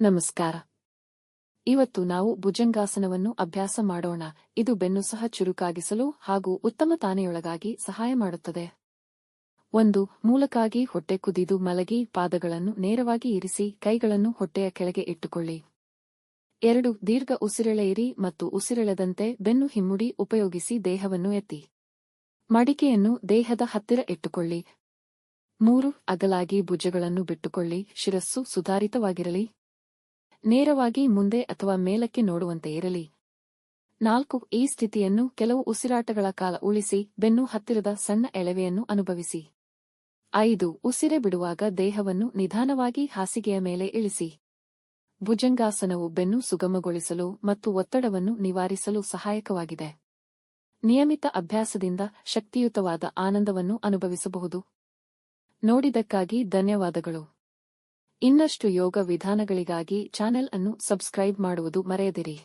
ನಮಸ್ಕಾರ. ಇವತ್ತು ನಾವು ಭುಜಂಗಾಸನವನ್ನು ಅಭ್ಯಾಸ ಮಾಡೋಣ. ಇದು ಬೆನ್ನು ಸಹ ಚುರುಕಾಗಿಸಲು ಹಾಗೂ ಉತ್ತಮ ತಾನೆಯೊಳಗಾಗಿ ಸಹಾಯ ಮಾಡುತ್ತದೆ. ಒಂದು, ಮೂಲಕ್ಕಾಗಿ ಹೊಟ್ಟೆ ಕುದಿದು ಮಲಗಿ ಪಾದಗಳನ್ನು ನೇರವಾಗಿ ಇರಿಸಿ ಕೈಗಳನ್ನು ಹೊಟ್ಟೆಯ ಕೆಳಗೆ ಇಟ್ಟುಕೊಳ್ಳಿ. ಎರಡು, ದೀರ್ಘ ಉಸಿರೆಳೆಯಿರಿ ಮತ್ತು ಉಸಿರೆಳೆದಂತೆ ಬೆನ್ನು ಹಿಮ್ಮುಡಿ ಉಪಯೋಗಿಸಿ ದೇಹವನ್ನು ಎತ್ತಿ. ಮಡಿಕೆಯನ್ನು ದೇಹದ ಹತ್ತಿರ ಇಟ್ಟುಕೊಳ್ಳಿ. ಮೂರು, ಅಗಲಾಗಿ ಭುಜಗಳನ್ನು ಬಿಟ್ಟುಕೊಳ್ಳಿ. ಶಿರಸ್ಸು ಸುಧಾರಿತವಾಗಿರಲಿ. ನೇರವಾಗಿ ಮುಂದೆ ಅಥವಾ ಮೇಲಕ್ಕೆ ನೋಡುವಂತೆ ಇರಲಿ. ನಾಲ್ಕು, ಈ ಸ್ಥಿತಿಯನ್ನು ಕೆಲವು ಉಸಿರಾಟಗಳ ಕಾಲ ಉಳಿಸಿ, ಬೆನ್ನು ಹತ್ತಿರದ ಸಣ್ಣ ಎಳವೆಯನ್ನು ಅನುಭವಿಸಿ. ಐದು, ಉಸಿರೆ ಬಿಡುವಾಗ ದೇಹವನ್ನು ನಿಧಾನವಾಗಿ ಹಾಸಿಗೆಯ ಮೇಲೆ ಇಳಿಸಿ. ಭುಜಂಗಾಸನವು ಬೆನ್ನು ಸುಗಮಗೊಳಿಸಲು ಮತ್ತು ಒತ್ತಡವನ್ನು ನಿವಾರಿಸಲು ಸಹಾಯಕವಾಗಿದೆ. ನಿಯಮಿತ ಅಭ್ಯಾಸದಿಂದ ಶಕ್ತಿಯುತವಾದ ಆನಂದವನ್ನು ಅನುಭವಿಸಬಹುದು. ನೋಡಿದಕ್ಕಾಗಿ ಧನ್ಯವಾದಗಳು. ಇನ್ನಷ್ಟು ಯೋಗ ವಿಧಾನಗಳಿಗಾಗಿ ಚಾನೆಲ್ ಅನ್ನು ಸಬ್ಸ್ಕ್ರೈಬ್ ಮಾಡುವುದು ಮರೆಯದಿರಿ.